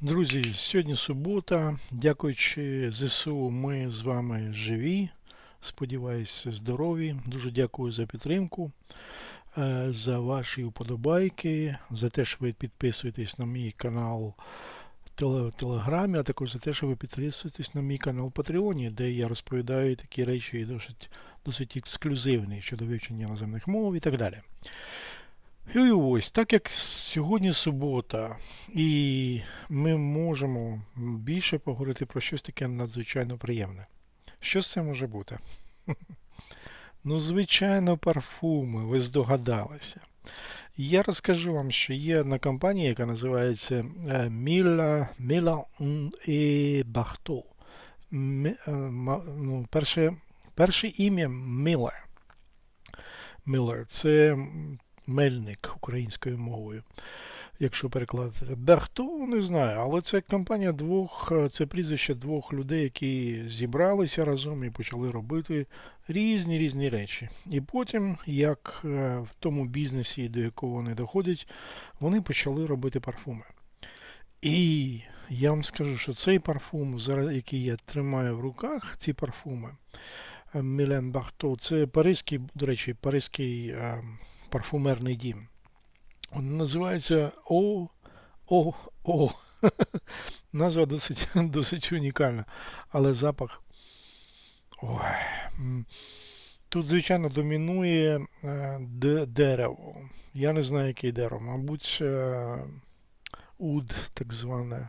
Друзі, сьогодні субота. Дякуючи ЗСУ, ми з вами живі. Сподіваюся, здорові. Дуже дякую за підтримку, е, за ваші вподобайки, за те, що ви підписуєтесь на мій канал в Телеграмі, а також за те, що ви підписуєтесь на мій канал в Патреоні, де я розповідаю такі речі досить, досить ексклюзивні щодо вивчення іноземних мов і так далі. І ось, так як сьогодні субота, і ми можемо більше поговорити про щось таке надзвичайно приємне. Що з цим може бути? Ну, звичайно, парфуми, ви здогадалися. Я розкажу вам, що є одна компанія, яка називається е, Міла. Мі- е, ма- ну, перше, перше ім'я Міллер. Міллер це мельник українською мовою, якщо перекладати. Бахто, не знаю, але це компанія двох, це прізвище двох людей, які зібралися разом і почали робити різні різні речі. І потім, як е, в тому бізнесі, до якого вони доходять, вони почали робити парфуми. І я вам скажу, що цей парфум, який я тримаю в руках, ці парфуми е, Мілен Бахто, це паризький, до речі, паризький е, парфумерний дім. Він називається О. О. О. Назва досить, досить унікальна, але запах. Ой. Тут, звичайно, домінує е, дерево. Я не знаю, яке дерево. Мабуть, е, уд, так зване.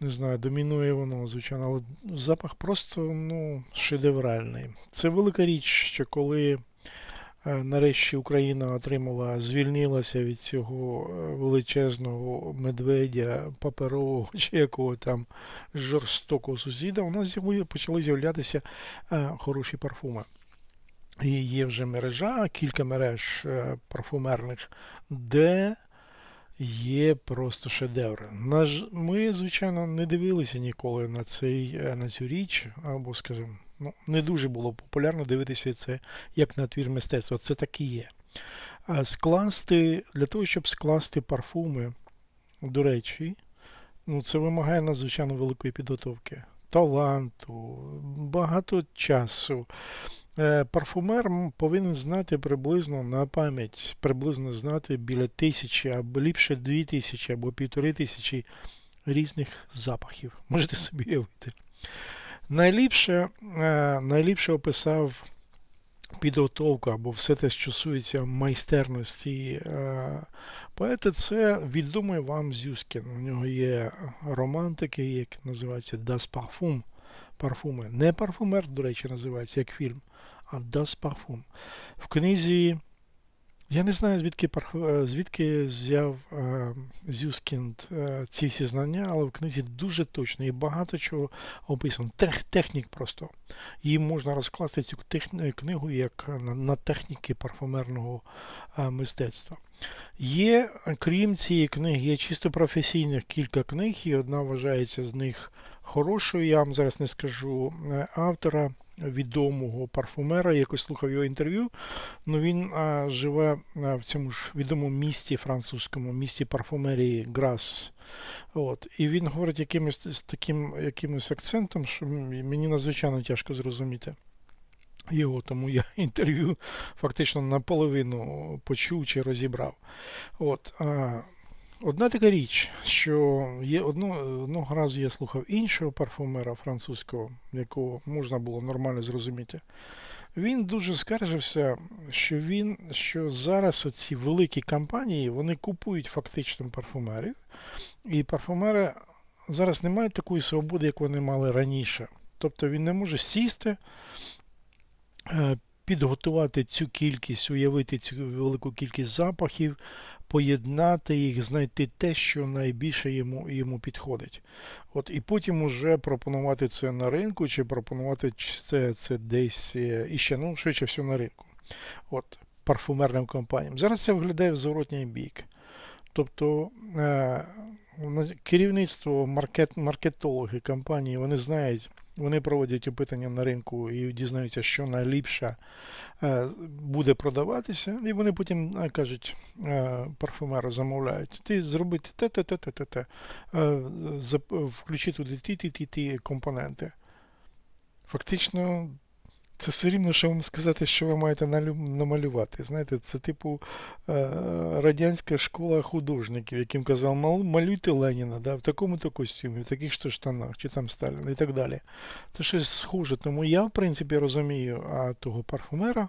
Не знаю, домінує воно, звичайно, але запах просто ну, шедевральний. Це велика річ, що коли нарешті Україна отримала, звільнилася від цього е, величезного медведя, паперового чи якого там жорстокого сусіда, у нас почали з'являтися е, хороші парфуми. І є вже мережа, кілька мереж е, парфумерних, де є просто шедеври. Ми, звичайно, не дивилися ніколи на, цей, е, на цю річ, або, скажімо, ну, не дуже було популярно дивитися це як на твір мистецтва. Це так і є. Скласти, для того, щоб скласти парфуми, до речі, ну, це вимагає надзвичайно великої підготовки, таланту, багато часу. Е, Парфумер повинен знати приблизно на пам'ять, приблизно знати біля тисячі, або ліпше дві тисячі, або півтори тисячі різних запахів. Можете собі уявити. Найліпше, е, найліпше описав підготовку або все те, що стосується майстерності е, поета, це відомий вам Зюскін. У нього є роман такий, як називається Das Parfum. Парфуми. Не парфумер, до речі, називається як фільм, а Das Parfum. В книзі. Я не знаю, звідки, е, звідки взяв е, Зюскінд е, ці всі знання, але в книзі дуже точно і багато чого описано. Тех, технік просто. Її можна розкласти цю тех- книгу як на, на техніки парфумерного мистецтва. Є, крім цієї книги, є чисто професійних кілька книг, і одна вважається з них хорошою. Я вам зараз не скажу автора відомого парфумера, якось слухав його інтерв'ю. Ну він а, живе а, в цьому ж відомому місті французькому, місті парфумерії Грас. От. І він говорить якимось таким якимось акцентом, що мені надзвичайно тяжко зрозуміти його, тому я інтерв'ю фактично наполовину почув чи розібрав. От, а, одна така річ, що є одно, одного разу я слухав іншого парфумера французького, якого можна було нормально зрозуміти. Він дуже скаржився, що він, що зараз ці великі компанії вони купують фактично парфумерів, і парфумери зараз не мають такої свободи, як вони мали раніше. Тобто він не може сісти, е, підготувати цю кількість, уявити цю велику кількість запахів, поєднати їх, знайти те, що найбільше йому, йому підходить. От, і потім уже пропонувати це на ринку, чи пропонувати це, це десь е, іще, ну, швидше всього на ринку. От, парфумерним компаніям. Зараз це виглядає в зворотній бік. Тобто е, керівництво, маркет, маркетологи компанії, вони знають, Вони проводять опитання на ринку і дізнаються, що найліпше е, буде продаватися, і вони потім е, кажуть, е, парфумеру замовляють, ти зробити те, те, те, те, те, те. Е, включи туди ті, ті, ті, ті компоненти. Фактично, це все рівно, що вам сказати, що ви маєте намалювати. Знаєте, це типу е, радянська школа художників, яким казав, малюйте Леніна да, в такому-то костюмі, в таких то штанах, чи там Сталіна і так далі. Це щось схоже. Тому я, в принципі, розумію а, того парфумера,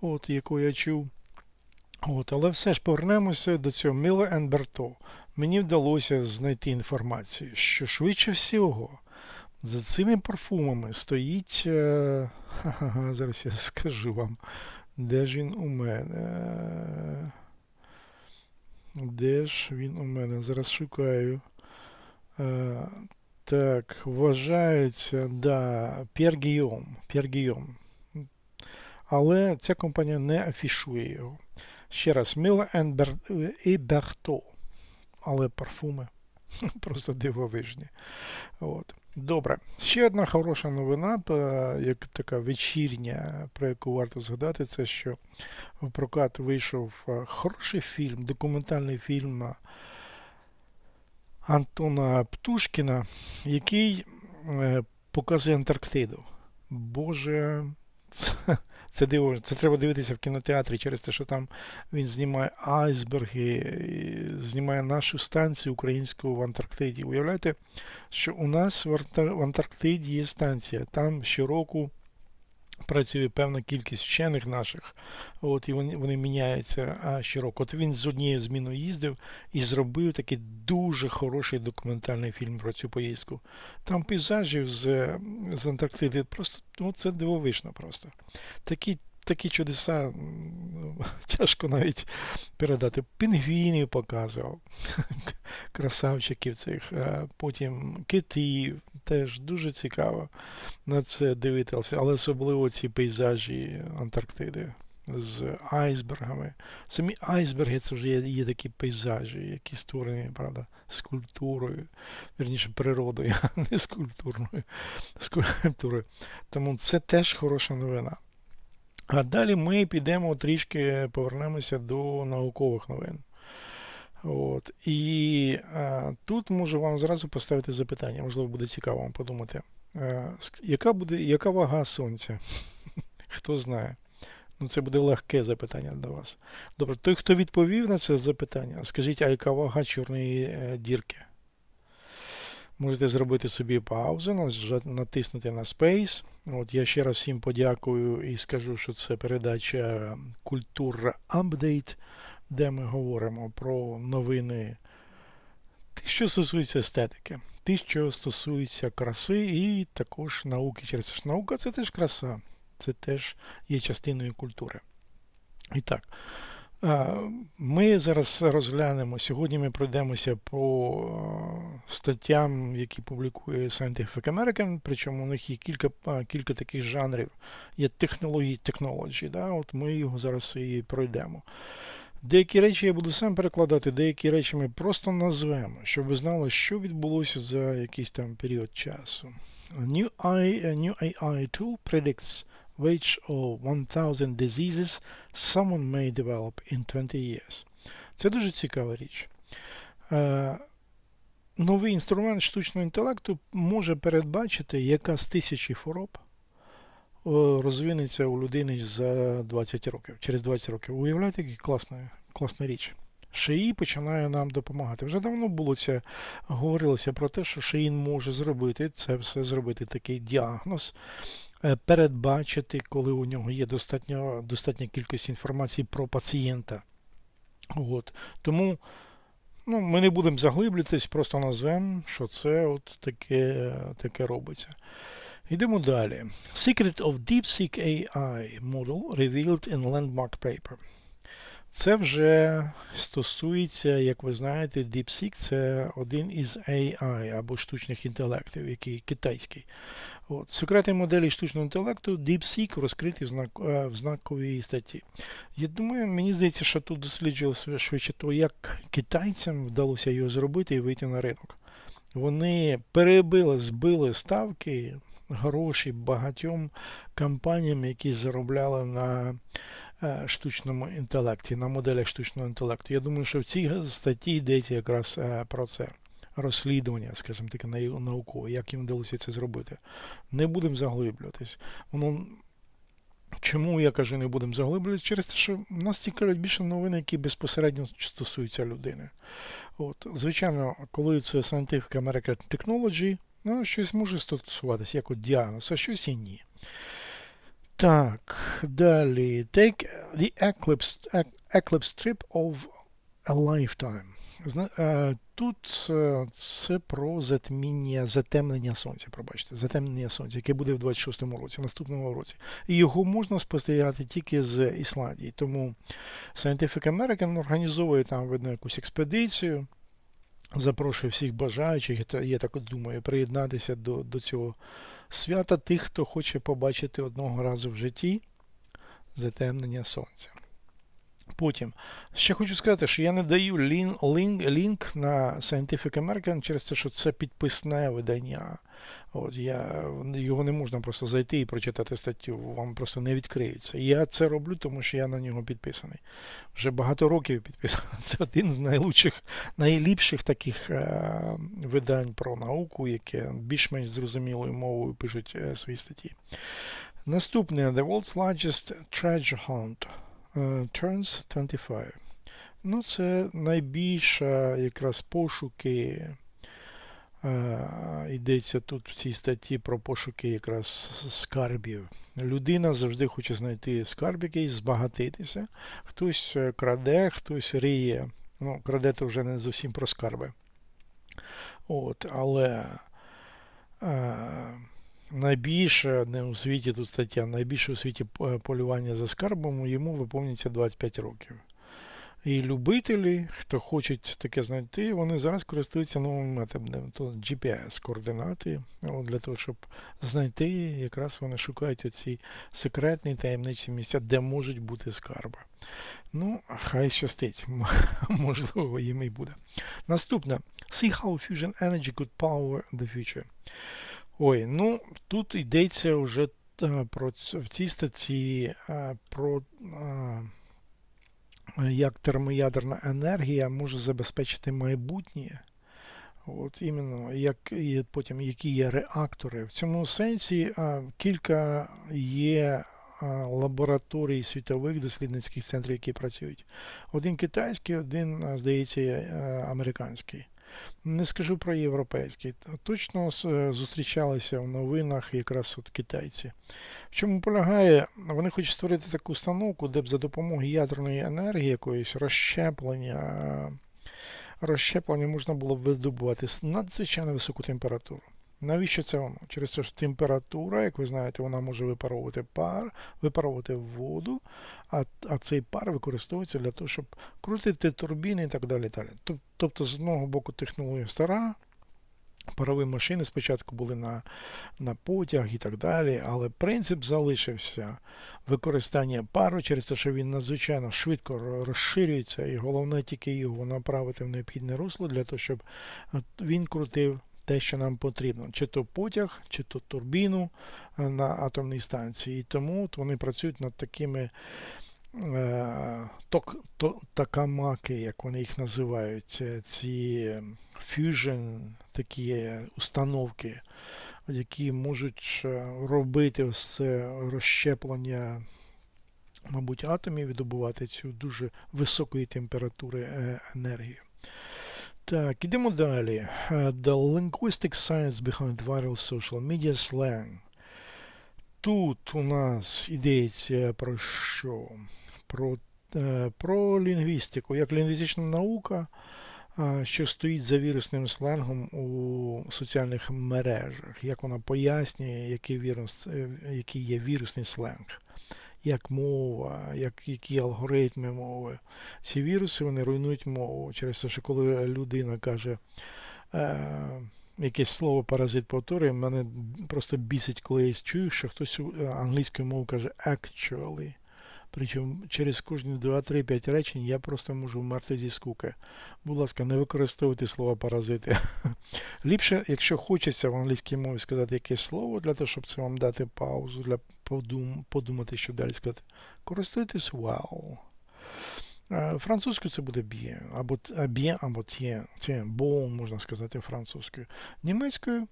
от, якого я чув. От, але все ж повернемося до цього Міла and Берто. Мені вдалося знайти інформацію, що швидше всього за цими парфумами стоїть. Е, зараз я скажу вам, де ж він у мене. Де ж він у мене? Зараз шукаю. Е, так, вважається, да. П'єр Гійом. Але ця компанія не афішує його. Ще раз, Мила і Берто. Але парфуми просто дивовижні. От. Добре. Ще одна хороша новина, та, як така вечірня, про яку варто згадати, це що в прокат вийшов е, хороший фільм, документальний фільм Антона Птушкіна, який е, показує Антарктиду. Боже, це, це диво. Це треба дивитися в кінотеатрі через те, що там він знімає айсберги, знімає нашу станцію українську в Антарктиді. Уявляєте, що у нас в Антарктиді є станція. Там щороку працює певна кількість вчених наших, от, і вони, вони міняються а, щороку. От він з однією зміною їздив і зробив такий дуже хороший документальний фільм про цю поїздку. Там пейзажів з, з Антарктиди просто ну, це дивовижно просто. Такі, такі чудеса тяжко навіть передати. Пінгвінів показував, красавчиків цих, а потім китів, теж дуже цікаво на це дивитися, але особливо ці пейзажі Антарктиди з айсбергами. Самі айсберги це вже є, є такі пейзажі, які створені, правда, скульптурою, вірніше природою, а не скульптурною скульптурою. Тому це теж хороша новина. А далі ми підемо трішки повернемося до наукових новин. От. І а, тут можу вам зразу поставити запитання, можливо, буде цікаво вам подумати. А, яка буде, яка вага сонця? Хто знає? Ну, це буде легке запитання для вас. Добре, той, хто відповів на це запитання, скажіть, а яка вага чорної е, дірки? Можете зробити собі паузу, натиснути на Space. От я ще раз всім подякую і скажу, що це передача Культура Апдейт, де ми говоримо про новини, що стосується естетики, ті, що стосується краси, і також науки. Через це наука це теж краса, це теж є частиною культури. І так. Ми зараз розглянемо. Сьогодні ми пройдемося по е, статтям, які публікує Scientific American, причому у них є кілька, кілька таких жанрів. Є технології, technology, да? От ми його зараз і пройдемо. Деякі речі я буду сам перекладати, деякі речі ми просто назвемо, щоб ви знали, що відбулося за якийсь там період часу. New, AI, a new AI tool predicts which of 1000 diseases someone may develop in 20 years. Це дуже цікава річ. Е, новий інструмент штучного інтелекту може передбачити, яка з тисячі хвороб е, розвинеться у людини за 20 років, через 20 років. Уявляєте, яка класна, класна річ. ШИІ починає нам допомагати. Вже давно було це говорилося про те, що ШИІН може зробити це все, зробити такий діагноз, передбачити, коли у нього є достатньо, достатня кількість інформації про пацієнта. От. Тому ну, ми не будемо заглиблюватись, просто назвемо, що це от таке, таке робиться. Йдемо далі. Secret of DeepSeek AI model revealed in landmark paper. Це вже стосується, як ви знаєте, DeepSeek це один із AI або штучних інтелектів, який китайський. От. Секрети моделі штучного інтелекту DeepSeek розкриті в, знак, е, в знаковій статті. Я думаю, мені здається, що тут досліджувалося швидше то, як китайцям вдалося його зробити і вийти на ринок. Вони перебили, збили ставки гроші багатьом компаніям, які заробляли на штучному інтелекті, на моделях штучного інтелекту. Я думаю, що в цій статті йдеться якраз е, про це. Розслідування, скажімо таке, нау- наукове, як їм вдалося це зробити. Не будемо заглиблюватись. Воно Чому я кажу, не будемо заглиблюватися? Через те, що нас цікавлять більше новини, які безпосередньо стосуються людини. От, звичайно, коли це Scientific American Technology, ну, щось може стосуватися, як от діагноз, а щось і ні. Так, далі. Take the eclipse, eclipse trip of a lifetime. Е, Тут е, це про затміння, затемнення сонця, пробачте, затемнення сонця, яке буде в 26-му році, наступному році. І його можна спостерігати тільки з Ісландії. Тому Scientific American організовує там видно якусь експедицію, запрошує всіх бажаючих, я так думаю, приєднатися до, до цього свята тих, хто хоче побачити одного разу в житті затемнення сонця. Потім, ще хочу сказати, що я не даю лін, лінк, на Scientific American через те, що це підписне видання. От я, його не можна просто зайти і прочитати статтю, вам просто не відкриється. Я це роблю, тому що я на нього підписаний. Вже багато років підписаний. Це один з найлучших, найліпших таких е, видань про науку, яке більш-менш зрозумілою мовою пишуть е, свої статті. Наступне The World's Largest Treasure Hunt Turns 25. Ну, це найбільша якраз пошуки. Е, Йдеться тут в цій статті про пошуки якраз скарбів. Людина завжди хоче знайти скарб якийсь, збагатитися. Хтось е, краде, хтось риє. Ну, краде то вже не зовсім про скарби. От, але е, найбільше не у світі тут стаття, найбільше у світі е, полювання за скарбом, йому виповнюється 25 років. І любителі, хто хочуть таке знайти, вони зараз користуються новими методами. То GPS координати для того, щоб знайти, якраз вони шукають оці секретні таємничі місця, де можуть бути скарби. Ну, хай щастить, можливо, їм і буде. Наступне. See how fusion energy could power the future. Ой, ну тут йдеться вже е, про в цій статті е, про. е, як термоядерна енергія може забезпечити майбутнє. От іменно, як і потім які є реактори. В цьому сенсі кілька є лабораторій світових дослідницьких центрів, які працюють. Один китайський, один, здається, американський. Не скажу про європейський. Точно зустрічалися в новинах якраз от китайці. В чому полягає, вони хочуть створити таку установку, де б за допомогою ядерної енергії якоїсь розщеплення, е, розщеплення можна було б видобувати надзвичайно високу температуру. Навіщо це воно? Через те, що температура, як ви знаєте, вона може випаровувати пар, випаровувати воду, а, а цей пар використовується для того, щоб крутити турбіни і так далі. далі. Тобто, з одного боку, технологія стара, парові машини спочатку були на, на потяг і так далі, але принцип залишився використання пару через те, що він надзвичайно швидко розширюється, і головне тільки його направити в необхідне русло для того, щоб він крутив те, що нам потрібно, чи то потяг, чи то турбіну е, на атомній станції. І тому вони працюють над такими е, ток, то, такамаки, як вони їх називають, е, ці fusion такі установки, які можуть е, робити ось це розщеплення, мабуть, атомів і добувати цю дуже високої температури е, енергію. Так, ідемо далі. Е, The linguistic science behind viral social media slang. Тут у нас йдеться про що? Про, е, про лінгвістику, як лінгвістична наука, а, що стоїть за вірусним сленгом у соціальних мережах, як вона пояснює, який, вірус, е, який є вірусний сленг, як мова, як, які алгоритми мови. Ці віруси вони руйнують мову через те, що коли людина каже. Е, Якесь слово паразит повторює, мене просто бісить, коли я чую, що хтось е, англійською мовою каже actually. Причому через кожні 2-3-5 речень я просто можу вмерти зі скуки. Будь ласка, не використовуйте слова паразити. Ліпше, якщо хочеться в англійській мові сказати якесь слово, для того, щоб це вам дати паузу, для подум, подумати, що далі сказати, користуйтесь wow. Е, Французькою це буде bien, або а, bien, або tien, bon, можна сказати французькою. Німецькою,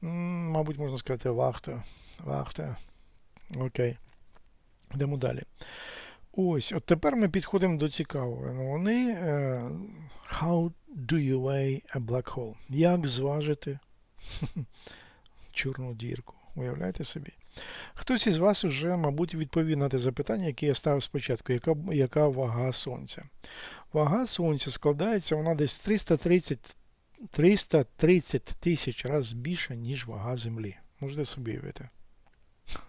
мабуть, можна сказати вахта, вахта. Окей. Йдемо далі. Ось, от тепер ми підходимо до цікавого. Ну, Вони е, How do you weigh a black hole? Як зважити чорну дірку? Уявляєте собі? Хтось із вас вже, мабуть, відповів на те запитання, яке я ставив спочатку, яка, яка вага Сонця. Вага Сонця складається, вона десь 330, 330 тисяч разів більша, ніж вага Землі. Можете собі уявити.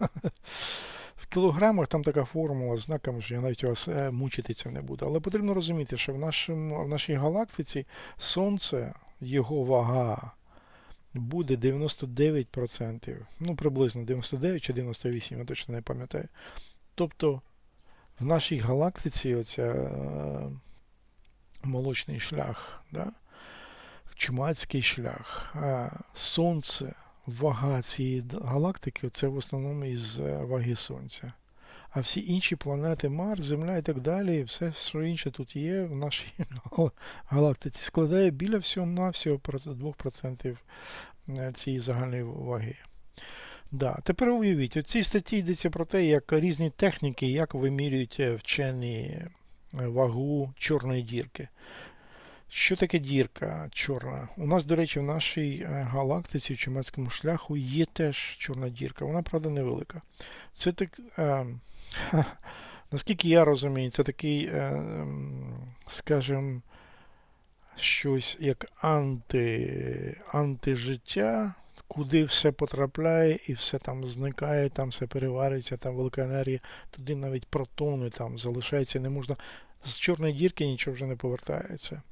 В кілограмах там така формула з знаками, що я навіть вас е, мучити цим не буду. Але потрібно розуміти, що в, нашому, в нашій галактиці Сонце, його вага буде 99%. Ну, приблизно 99 чи 98, я точно не пам'ятаю. Тобто в нашій галактиці оця е, молочний шлях, да? чумацький шлях, а Сонце, вага цієї галактики це в основному із е, ваги Сонця. А всі інші планети, Марс, Земля і так далі, все, що інше тут є в нашій галактиці, складає біля всього навсього 2% е, цієї загальної ваги. Да. Тепер уявіть, у цій статті йдеться про те, як різні техніки, як вимірюють е, вчені е, вагу чорної дірки. Що таке дірка чорна? У нас, до речі, в нашій е, галактиці, в Чумацькому шляху, є теж чорна дірка. Вона, правда, невелика. Це так. Е, наскільки я розумію, це такий, е, скажімо, щось як анти, антижиття, куди все потрапляє і все там зникає, там все переварюється, там велика енергія, туди навіть протони там залишаються, не можна. З чорної дірки нічого вже не повертається.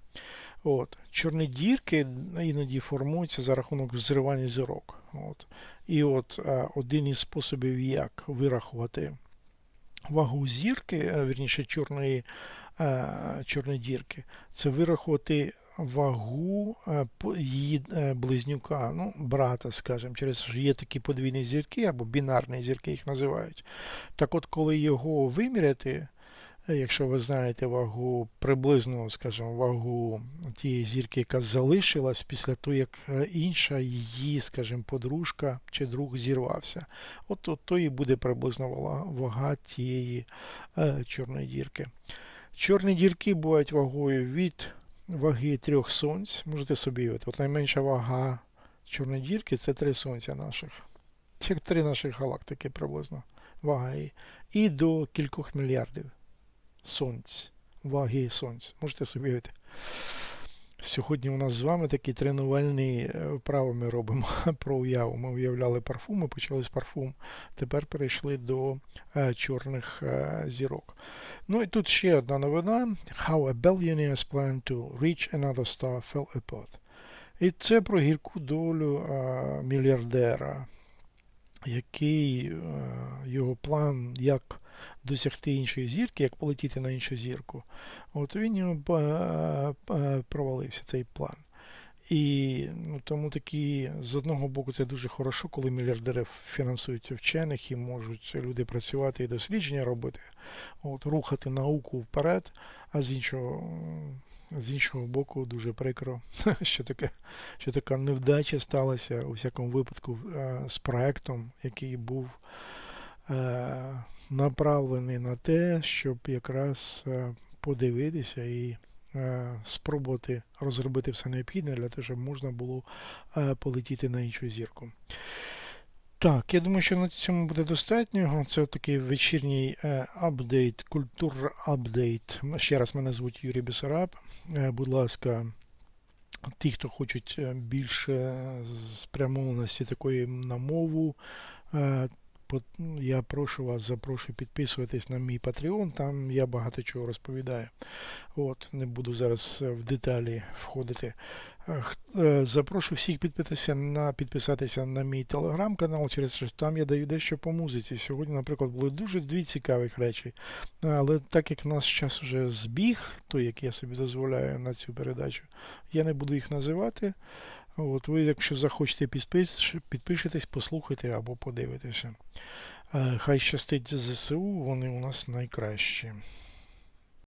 От. Чорні дірки іноді формуються за рахунок взривання зірок. От. І от а, один із способів, як вирахувати вагу зірки, а, вірніше чорної, а, чорної дірки, це вирахувати вагу її е, близнюка, ну, брата, скажімо, через що є такі подвійні зірки або бінарні зірки їх називають. Так от, коли його виміряти, Е, Якщо ви знаєте вагу, приблизну, скажімо, вагу тієї зірки, яка залишилась після того, як е, інша її, скажімо, подружка чи друг зірвався. От, то, то і буде приблизно вага, тієї е, чорної дірки. Чорні дірки бувають вагою від ваги трьох сонць. Можете собі уявити. От найменша вага чорної дірки це три сонця наших. Чи три наших галактики приблизно. Вага її. І до кількох мільярдів сонць, ваги сонць. Можете собі уявити. Сьогодні у нас з вами такі тренувальні е, вправи ми робимо про уяву. Ми уявляли парфуми, почали з парфум, тепер перейшли до е, чорних е, зірок. Ну і тут ще одна новина. How a billionaire's plan to reach another star fell apart. І це про гірку долю е, мільярдера, який е, його план, як досягти іншої зірки, як полетіти на іншу зірку. От він е, е, провалився цей план. І ну, тому такі, з одного боку, це дуже хорошо, коли мільярдери фінансують вчених і можуть люди працювати і дослідження робити, от, рухати науку вперед, а з іншого, з іншого боку, дуже прикро, що, таке, що така невдача сталася у всякому випадку е, з проектом, який був направлений на те, щоб якраз е, подивитися і е, спробувати розробити все необхідне для того, щоб можна було е, полетіти на іншу зірку. Так, я думаю, що на цьому буде достатньо. Це такий вечірній е, апдейт, культур апдейт. Ще раз мене звуть Юрій Бесараб. Е, будь ласка, ті, хто хочуть е, більше спрямованості такої на мову, е, я прошу вас, запрошую підписуватись на мій Patreon, там я багато чого розповідаю. От, не буду зараз е, в деталі входити. Е, е, Запрошую всіх підписатися на, підписатися на мій телеграм-канал, через що там я даю дещо по музиці. Сьогодні, наприклад, були дуже дві цікавих речі. Але так як наш час вже збіг, той, який я собі дозволяю на цю передачу, я не буду їх називати. От ви, якщо захочете підпишетесь, послухайте або подивитеся. Е, Хай щастить ЗСУ, вони у нас найкращі.